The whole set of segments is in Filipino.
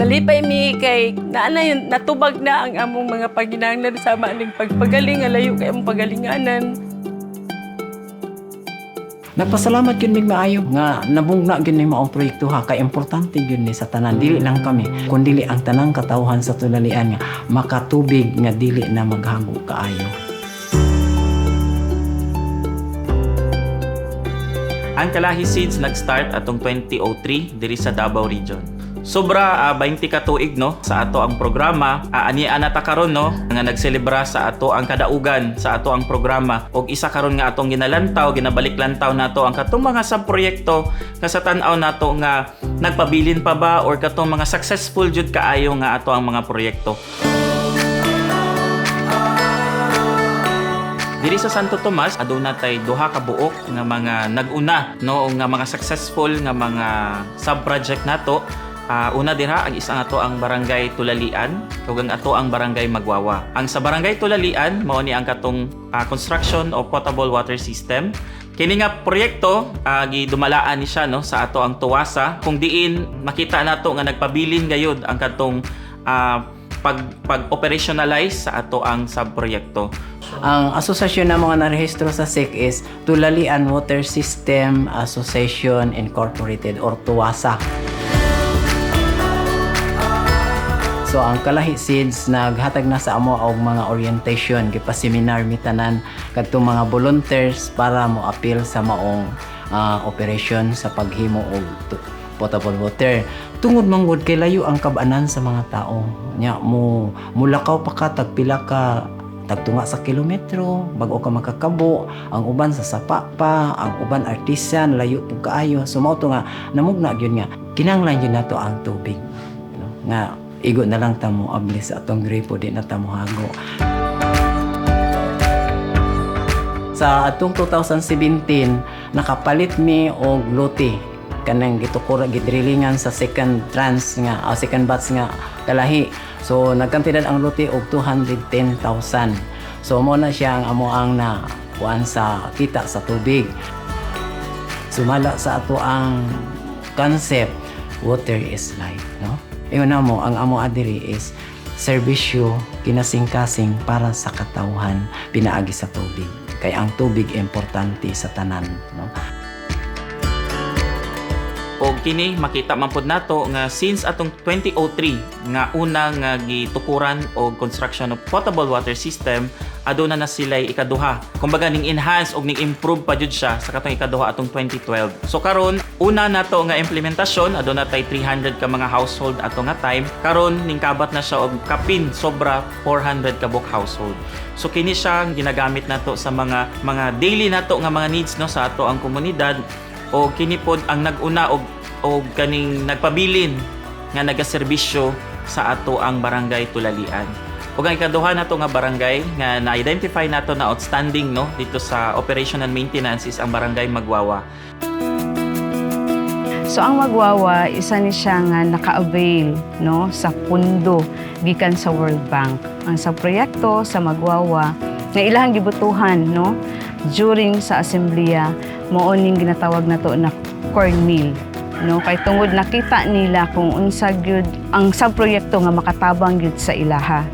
Lipay mi kay naana yun, natubag na ang among mga paginahanglan sa maning pagpagaling, alayo kay among pagalinganan. Nagpasalamat yun mig maayo nga nabungna gyud ni maong proyekto ha kay importante gyud ni sa tanan dili lang kami kun dili ang tanang katawhan sa tulalian nga makatubig nga dili na maghago kaayo. Ang Kalahi Seeds nag-start atong 2003 diri sa Davao Region. Sobra ah, 20 ka tuig no sa ato ang programa. Uh, ani anata karon no nga nagselebra sa ato ang kadaugan sa ato ang programa og isa karon nga atong ginalantaw ginabalik lantaw nato ang katong mga subproyekto nga sa tan-aw nato nga nagpabilin pa ba or katong mga successful jud kaayo nga ato ang mga proyekto. Diri sa Santo Tomas, aduna tay duha ka buok nga mga naguna no nga mga successful nga mga sub-project nato. Ah, una dira ang isa nga to ang barangay Tulalian ug ang ato ang barangay Magwawa. Ang sa barangay Tulalian mao ni ang katong ah, construction of potable water system. Kini nga proyekto ah, gidumalaan ni siya no sa ato ang tuwasa kung diin makita nato nga nagpabilin gayud ang katong ah, pag pag-operationalize sa ato ang subproyekto. Ang asosasyon na mga narehistro sa SEC is Tulalian Water System Association Incorporated or TUWASA. So ang Kalahi Seeds naghatag na sa amo og mga orientation gipaseminar mi tanan kadtong mga volunteers para mo appeal sa maong ah, operation sa paghimo og potable water. Tungod manggod kay layo ang kabanan sa mga tao. Nya mo mulakaw pa ka tagpila ka tagtunga sa kilometro bago ka makakabo ang uban sa sapa pa ang uban artisan layo pug kaayo so mao to nga namugna gyud nga kinahanglan gyud nato ang tubig no? nga igo na lang tamo abli sa atong gripo di na tamo hago. Sa atong 2017 nakapalit mi og lote kanang gitukura gidrillingan sa second trans nga o second batch nga kalahi. So nagkantidad ang lote og 210,000 so mo na siya ang amo ang na kuan sa kita sa tubig. Sumala sa ato ang concept water is life no na mo ang amo adiri is serbisyo kinasing-kasing para sa katawhan pinaagi sa tubig. Kay ang tubig importante sa tanan no? O kini makita man pod nato nga since atong 2003 nga una nga gitukuran og construction of potable water system aduna na sila ikaduha. Kumbaga ning enhance og ning improve pa jud siya sa katong ikaduha atong 2012. So karon una nato nga implementasyon aduna tay 300 ka mga household ato nga time. Karon ning kabat na siya og kapin sobra 400 ka book household. So kini siya ginagamit nato sa mga mga daily nato nga mga needs no sa ato ang komunidad o kini pod ang naguna og og kaning nagpabilin nga nagaserbisyo sa ato ang barangay Tulalian. Ug ang ikaduha nato nga barangay nga na-identify nato na outstanding no dito sa operation and maintenance is ang barangay Magwawa. So ang magwawa isa ni siya nga naka-avail no sa pundo gikan sa World Bank. Ang sa proyekto sa magwawa nga ilahang gibutuhan no during sa asembleya mao ning ginatawag nato na corn meal no kay tungod nakita nila kung unsa gyud ang sa proyekto nga makatabang gyud sa ilaha.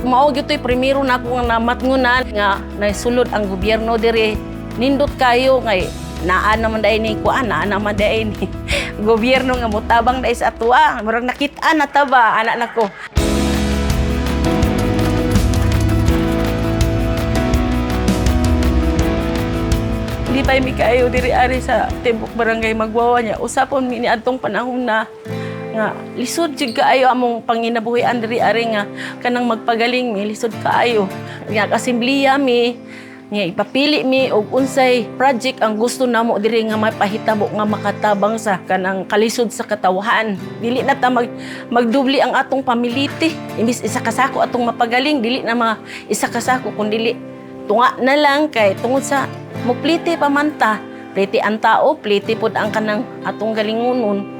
Mao gyud toy primero na ako nga namatngunan nga naisulod ang gobyerno diri. Nindot kayo ngay naa naman dai ni kuan, naa naman dai ni gobyerno nga mutabang dai sa atuwa. Murag nakita na taba anak nako. Hindi pa mi kayo diri ari sa tibok barangay magwawa niya. Usapon mi ni adtong panahon na nga lisod jud kaayo among panginabuhian diri ari nga kanang magpagaling mi lisod kaayo. Nga kasimbliya mi nga ipapili mi og unsay project ang gusto namo diri nga mapahitabo nga makatabang sa kanang kalisod sa katawhan dili na ta mag magdubli ang atong pamiliti. Imbis isa kasako atong mapagaling dili na mga isa kasako kun dili tunga na lang kay tungod sa mupliti pa man ta pliti ang tao pliti pod ang kanang atong galingonon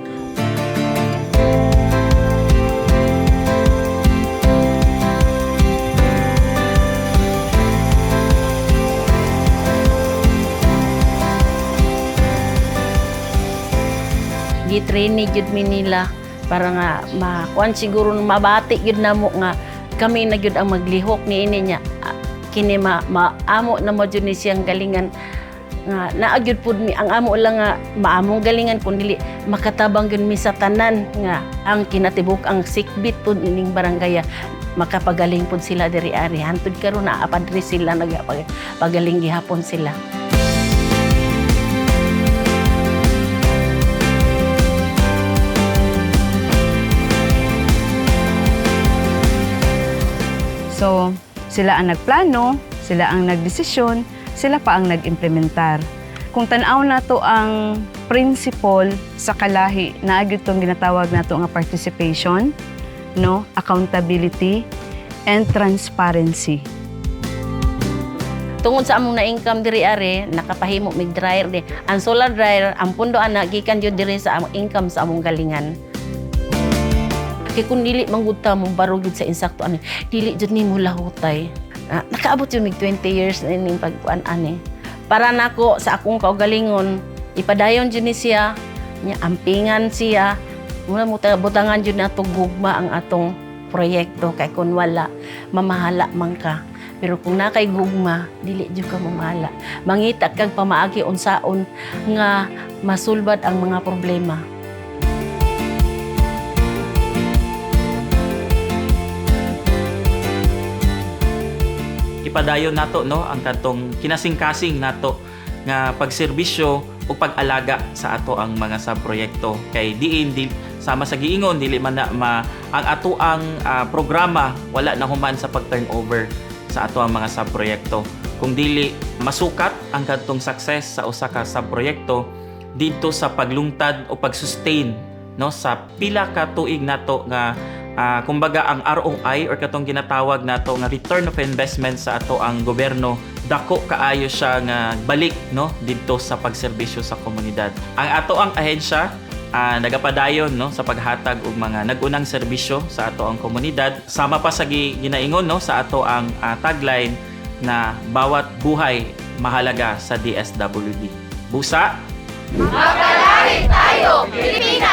gitrain ni jud mi nila para nga makuan siguro mabati gyud namo nga kami na gyud ang maglihok ni ini niya Ah, kini ma, maamo na mo jud ni siyang galingan. Nga naagyud pud mi ang amo lang nga maamong galingan kun dili makatabang gyud mi sa tanan nga ang kinatibuk ang sikbit pud ining barangay makapagaling pud sila diri ari. Hantud karon na apadri sila nagapagaling gihapon sila So, sila ang nagplano, sila ang nagdesisyon, sila pa ang nag-implementar. Kung tanaw na to ang principle sa kalahi na agad itong ginatawag na to nga participation, no, accountability, and transparency. tungod sa among na-income diri are nakapahimo mig dryer di ang solar dryer ang pundo ana gikan jud diri sa among income sa among galingan kay kung dili manggudta mo baro gyud sa insakto ani dili jud nimo lahutay Ah, nakaabot yun mig 20 years na ining pagkuan ani para nako sa akong kaugalingon ipadayon jud ni siya nya ampingan siya muna mo ta- butangan jud nato gugma ang atong proyekto kay kun wala mamahala man ka pero kung nakay gugma, dili jud ka mamala. Mangita kag pamaagi unsaon nga masulbad ang mga problema. Ipadayon nato no ang katong kinasing-kasing nato nga pagserbisyo o pag-alaga sa ato ang mga subproyekto. Kay diin di sama sa giingon dili man na ma, ang ato ang ah, programa wala na human sa pag-turnover sa ato ang mga subproyekto. Kung dili masukat ang katong success sa usa ka subproyekto dito sa paglungtad o pag-sustain no sa pila ka tuig nato nga Ah, kumbaga ang ROI or katong ginatawag nato nga return of investment sa ato ang gobyerno dako kaayo siya nga balik no didto sa pagserbisyo sa komunidad. Ang ato ang ahensya ah, nagapadayon no sa paghatag og mga nagunang serbisyo sa ato ang komunidad sama pa sa gi- ginaingon no sa ato ang ah, tagline na bawat buhay mahalaga sa DSWD. Busa Magkalari tayo, Pilipinas!